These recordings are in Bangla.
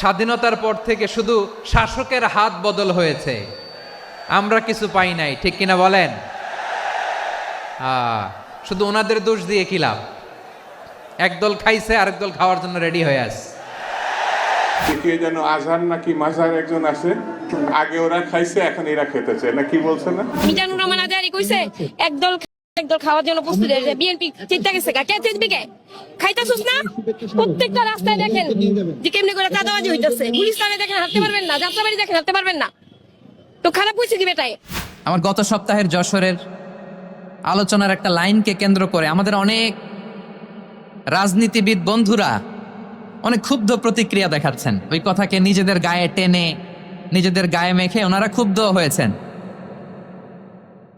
স্বাধীনতার পর থেকে শুধু শাসকের হাত বদল হয়েছে। আমরা কিছু পাই নাই ঠিক কিনা বলেন? শুধু ওনাদের দোষ দিয়ে কি লাভ? একদল খাইছে আরেক দল খাওয়ার জন্য রেডি হয়ে আছে। কে যেন আজহার নাকি মাজার একজন আছে আগে ওরা খাইছে এখন এরা খেতেছে না কি বলছে না? মিজানুর রহমান আজারি কইছে একদল একদল খাওয়ার জন্য প্রস্তুত হয়েছে। বিএনপি চিন্তা গেছে কে চিনবি কে? খাইতাছুস না? প্রত্যেকটা রাস্তায় দেখেন যে কেমনি করে চাঁদাবাজি হইতাছে। পুলিশ তাহলে দেখেন হাঁটতে পারবেন না। যাত্রাবাড়ি দেখেন হাঁটতে পারবেন না। তো খারাপ হয়েছে কি বেটাই আমার গত সপ্তাহের যশোরের আলোচনার একটা লাইনকে কেন্দ্র করে আমাদের অনেক রাজনীতিবিদ বন্ধুরা অনেক ক্ষুব্ধ প্রতিক্রিয়া দেখাচ্ছেন। ওই কথাকে নিজেদের গায়ে টেনে নিজেদের গায়ে মেখে ওনারা ক্ষুব্ধ হয়েছেন।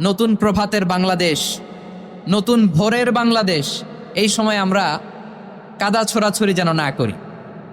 নতুন প্রভাতের বাংলাদেশ নতুন ভোরের বাংলাদেশ। এই সময় আমরা কাদা ছোড়াছড়ি যেন না করি।